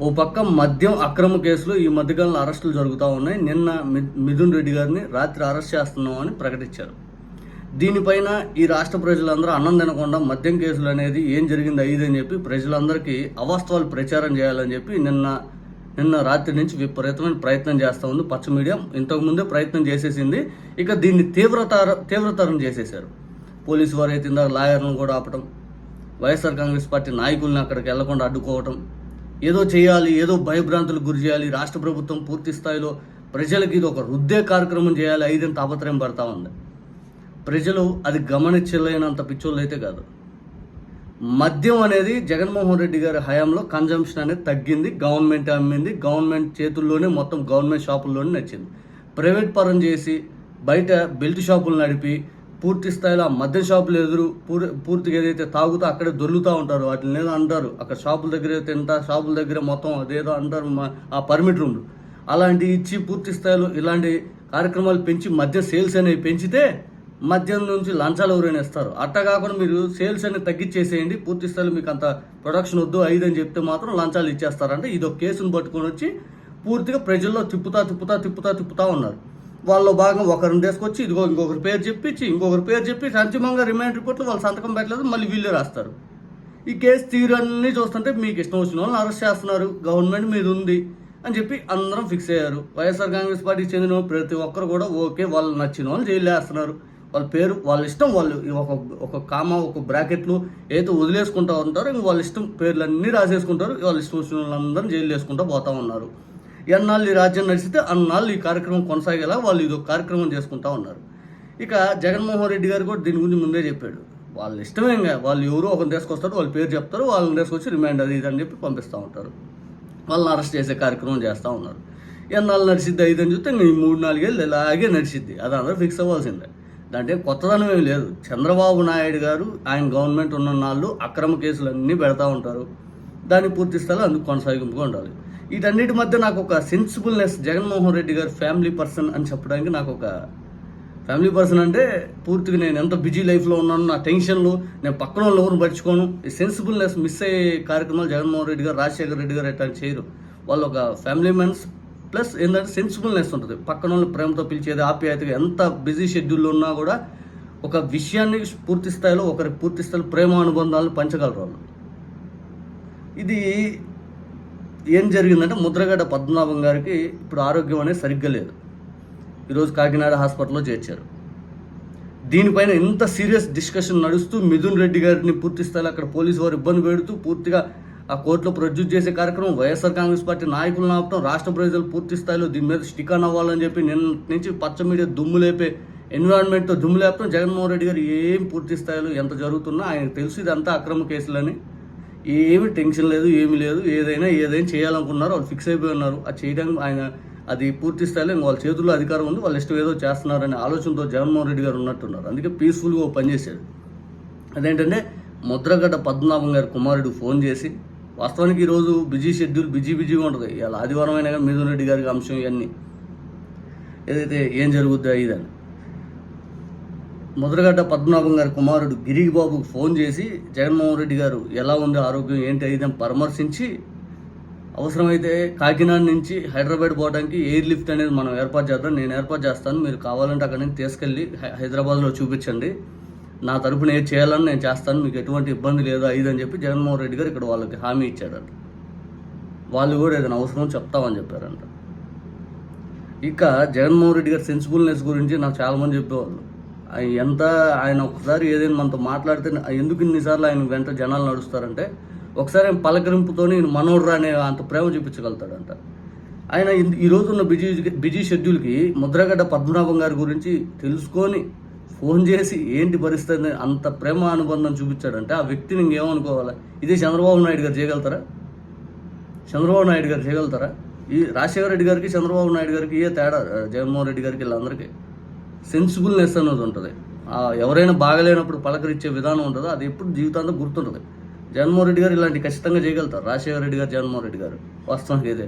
ఓ పక్క మద్యం అక్రమ కేసులు ఈ మధ్యకాలంలో అరెస్టులు జరుగుతూ ఉన్నాయి. నిన్న మిథున్ రెడ్డి గారిని రాత్రి అరెస్ట్ చేస్తున్నామని ప్రకటించారు. దీనిపైన ఈ రాష్ట్ర ప్రజలందరూ అన్నం తినకుండా మద్యం కేసులు అనేది ఏం జరిగింది అయ్యింది అని చెప్పి ప్రజలందరికీ అవాస్తవాలు ప్రచారం చేయాలని చెప్పి నిన్న నిన్న రాత్రి నుంచి విపరీతమైన ప్రయత్నం చేస్తూ ఉంది పచ్చ మీడియా. ఇంతకుముందే ప్రయత్నం చేసేసింది. ఇక దీన్ని తీవ్రతర తీవ్రతరం చేసేశారు. పోలీసు వారు అయితే ఇందాక లాయర్లను కూడా ఆపటం వైఎస్ఆర్ కాంగ్రెస్ పార్టీ నాయకుల్ని అక్కడికి వెళ్ళకుండా అడ్డుకోవటం ఏదో చేయాలి ఏదో భయభ్రాంతులకు గురి చేయాలి రాష్ట్ర ప్రభుత్వం పూర్తి స్థాయిలో ప్రజలకు ఇది ఒక రుద్దే కార్యక్రమం చేయాలి ఐదని తాపత్రయం పడతా ఉంది. ప్రజలు అది గమనించలేనంత పిచ్చోళ్ళు అయితే కాదు. మద్యం అనేది జగన్మోహన్ రెడ్డి గారి హయాంలో కన్జంప్షన్ అనేది తగ్గింది గవర్నమెంట్ అమ్మింది గవర్నమెంట్ చేతుల్లోనే మొత్తం గవర్నమెంట్ షాపుల్లోనే నచ్చింది. ప్రైవేట్ పరం చేసి బయట బెల్ట్ షాపులు నడిపి పూర్తి స్థాయిలో ఆ మద్యం షాపులు ఎదురు పూర్ పూర్తిగా ఏదైతే తాగుతూ అక్కడే దొర్లుతూ ఉంటారు వాటిని ఏదో అంటారు. అక్కడ షాపుల దగ్గర తింటా షాపుల దగ్గర మొత్తం అదేదో అంటారు మా- ఆ పర్మిట్ రూమ్లు. అలాంటి ఇచ్చి పూర్తి స్థాయిలో ఇలాంటి కార్యక్రమాలు పెంచి మద్య సేల్స్ అనేవి పెంచితే మద్యం నుంచి లంచాలు ఎవరైనా ఇస్తారు. అట్టా కాకుండా మీరు సేల్స్ అనేది తగ్గించేసేయండి పూర్తి స్థాయిలో మీకు అంత ప్రొడక్షన్ వద్దు ఐదు అని చెప్తే మాత్రం లంచాలు ఇచ్చేస్తారంటే ఇది ఒక కేసును పట్టుకొని వచ్చి పూర్తిగా ప్రజల్లో తిప్పుతా తిప్పుతా తిప్పుతా తిప్పుతా ఉన్నారు. వాళ్ళ భాగం ఒకరిని తీసుకొచ్చి ఇదిగో ఇంకొకరి పేరు చెప్పించి ఇంకొకరి పేరు చెప్పి అంతిమంగా రిమైండ్ రిపోర్ట్లు వాళ్ళు సంతకం పెట్టలేదు మళ్ళీ వీళ్ళే రాస్తారు. ఈ కేసు తీరు అన్నీ చూస్తుంటే మీకు ఇష్టం వచ్చిన వాళ్ళని అరెస్ట్ చేస్తున్నారు గవర్నమెంట్ మీద ఉంది అని చెప్పి అందరం ఫిక్స్ అయ్యారు. వైఎస్ఆర్ కాంగ్రెస్ పార్టీకి చెందిన ప్రతి ఒక్కరు కూడా ఓకే వాళ్ళు నచ్చిన వాళ్ళు జైలు వేస్తున్నారు వాళ్ళ పేరు వాళ్ళ ఇష్టం వాళ్ళు ఒక ఒక కామ ఒక బ్రాకెట్లు ఏదో వదిలేసుకుంటా ఉంటారో ఇంక వాళ్ళ ఇష్టం పేర్లు అన్నీ రాసేసుకుంటారు వాళ్ళ ఇష్టం వచ్చిన వాళ్ళందరం జైలు వేసుకుంటూ పోతా ఉన్నారు. ఎన్నాళ్ళు ఈ రాజ్యం నడిచితే అన్నాళ్ళు ఈ కార్యక్రమం కొనసాగేలా వాళ్ళు ఇది ఒక కార్యక్రమం చేసుకుంటా ఉన్నారు. ఇక జగన్మోహన్ రెడ్డి గారు కూడా దీని గురించి ముందే చెప్పాడు. వాళ్ళ ఇష్టమే వాళ్ళు ఎవరో ఒకరిని తీసుకొస్తారు వాళ్ళ పేరు చెప్తారు వాళ్ళని తీసుకొచ్చి రిమాండ్ అది ఇది అని చెప్పి పంపిస్తూ ఉంటారు. వాళ్ళని అరెస్ట్ చేసే కార్యక్రమం చేస్తూ ఉన్నారు. ఎన్నాళ్ళు నడిచిద్ది ఐదు అని చూస్తే ఇంక ఈ మూడు నాలుగేళ్ళు ఇలాగే నడిచిద్ది. అది అందరూ ఫిక్స్ అవ్వాల్సిందే. దాంట్లో కొత్తదనం ఏమి లేదు. చంద్రబాబు నాయుడు గారు ఆయన గవర్నమెంట్ ఉన్న నాళ్ళు అక్రమ కేసులు అన్నీ పెడతా ఉంటారు. దాన్ని పూర్తి స్థాయిలో అందుకు కొనసాగింపుగా ఉండాలి. వీటన్నిటి మధ్య నాకు ఒక సెన్సిబుల్నెస్ జగన్మోహన్ రెడ్డి గారు ఫ్యామిలీ పర్సన్ అని చెప్పడానికి నాకు ఒక ఫ్యామిలీ పర్సన్ అంటే పూర్తిగా నేను ఎంత బిజీ లైఫ్లో ఉన్నాను నా టెన్షన్లు నేను పక్కన వాళ్ళు ఎవరిని ఈ సెన్సిబుల్నెస్ మిస్ అయ్యే కార్యక్రమాలు జగన్మోహన్ రెడ్డి గారు రాజశేఖర రెడ్డి గారు ఎట్లా చేయరు. వాళ్ళు ఒక ఫ్యామిలీ మెన్స్ ప్లస్ ఏంటంటే సెన్సిబుల్నెస్ ఉంటుంది. పక్కన వాళ్ళు ప్రేమతో పిలిచేది ఆప్యాయతగా ఎంత బిజీ షెడ్యూల్లో ఉన్నా కూడా ఒక విషయాన్ని పూర్తి స్థాయిలో ఒకరి పూర్తి స్థాయిలో ప్రేమ అనుబంధాలను పంచగలరు వాళ్ళు. ఇది ఏం జరిగిందంటే ముద్రగడ్డ పద్మనాభం గారికి ఇప్పుడు ఆరోగ్యం అనేది సరిగ్గా లేదు. ఈరోజు కాకినాడ హాస్పిటల్లో చేర్చారు. దీనిపైన ఎంత సీరియస్ డిస్కషన్ నడుస్తూ మిథున్ రెడ్డి గారిని పూర్తి స్థాయిలో అక్కడ పోలీసు వారు ఇబ్బంది పెడుతూ పూర్తిగా ఆ కోర్టులో ప్రొడ్యూస్ చేసే కార్యక్రమం వైఎస్ఆర్ కాంగ్రెస్ పార్టీ నాయకులను ఆపటం రాష్ట్ర ప్రజలు పూర్తి స్థాయిలో దీని మీద స్టిక్ అవ్వాలని చెప్పి నిన్న నుంచి పచ్చ మీడియా దుమ్ము లేపే ఎన్విరాన్మెంట్తో దుమ్ము లేపటం జగన్మోహన్ రెడ్డి గారు ఏం పూర్తి స్థాయిలో ఎంత జరుగుతున్నా ఆయనకు తెలుసు ఇదంతా అక్రమ కేసులని. ఏమి టెన్షన్ లేదు ఏమి లేదు. ఏదైనా ఏదైనా చేయాలనుకున్నారు వాళ్ళు ఫిక్స్ అయిపోయి ఉన్నారు. అది చేయడానికి ఆయన అది పూర్తి స్థాయిలో వాళ్ళ చేతుల్లో అధికారం ఉంది. వాళ్ళు ఇష్టం ఏదో చేస్తున్నారనే ఆలోచనతో జగన్మోహన్ రెడ్డి గారు ఉన్నట్టున్నారు. అందుకే పీస్ఫుల్గా ఓ అదేంటంటే ముద్రగడ్డ పద్మనాభం గారి కుమారుడు ఫోన్ చేసి వాస్తవానికి ఈరోజు బిజీ షెడ్యూల్ బిజీ బిజీగా ఉంటుంది. ఇవాళ ఆదివారం అయినా కానీ మిథున్ రెడ్డి గారికి అంశం ఇవన్నీ. ఏదైతే ఏం జరుగుద్దో ఇదని. ముద్రగడ్డ పద్మనాభం గారి కుమారుడు గిరిబాబుకు ఫోన్ చేసి జగన్మోహన్ రెడ్డి గారు ఎలా ఉంది ఆరోగ్యం? ఏంటి ఇదని పరామర్శించి అవసరమైతే కాకినాడ నుంచి హైదరాబాద్ పోవడానికి ఎయిర్ లిఫ్ట్ అనేది మనం ఏర్పాటు చేద్దాం. నేను ఏర్పాటు చేస్తాను. మీరు కావాలంటే అక్కడి నుంచి తీసుకెళ్ళి హైదరాబాద్లో చూపించండి. నా తరపున ఏది చేయాలని నేను చేస్తాను. మీకు ఎటువంటి ఇబ్బంది లేదు. అయిదు అని చెప్పి జగన్మోహన్ రెడ్డి గారు ఇక్కడ వాళ్ళకి హామీ ఇచ్చాడంట. వాళ్ళు కూడా ఏదైనా అవసరం చెప్తామని చెప్పారంట. ఇక జగన్మోహన్ రెడ్డి గారి సెన్సిబుల్నెస్ గురించి నాకు చాలామంది చెప్పేవాళ్ళు. ఎంత ఆయన ఒకసారి ఏదైనా మనతో మాట్లాడితే ఎందుకు ఇన్నిసార్లు ఆయన వెంట జనాలు నడుస్తారంటే ఒకసారి ఆయన పలకరింపుతోని మనోడ్రా అనే అంత ప్రేమ చూపించగలుగుతాడంట. ఆయన ఈ రోజున్న బిజీ బిజీ షెడ్యూల్కి ముద్రగడ్డ పద్మనాభం గారి గురించి తెలుసుకొని ఫోన్ చేసి ఏంటి పరిస్థితి అంత ప్రేమ అనుబంధం చూపించాడంటే ఆ వ్యక్తిని ఇంకేమనుకోవాలి? ఇదే చంద్రబాబు నాయుడు గారు చేయగలుగుతారా? చంద్రబాబు నాయుడు గారు చేయగలుగుతారా? ఈ రాజశేఖర రెడ్డి గారికి చంద్రబాబు నాయుడు గారికి ఏ తేడా? జగన్మోహన్ రెడ్డి గారికి వీళ్ళందరికీ. సెన్సిబుల్నెస్ అనేది ఉంటుంది. ఎవరైనా బాగలేనప్పుడు పలకరించే విధానం ఉంటుందో. అది ఎప్పుడు జీవితాంతం గుర్తుంటుంది. జగన్మోహన్ రెడ్డి గారు ఇలాంటి ఖచ్చితంగా చేయగలుగుతారు. రాజశేఖర రెడ్డి గారు జగన్మోహన్ రెడ్డి గారు వాస్తవానికి ఇదే.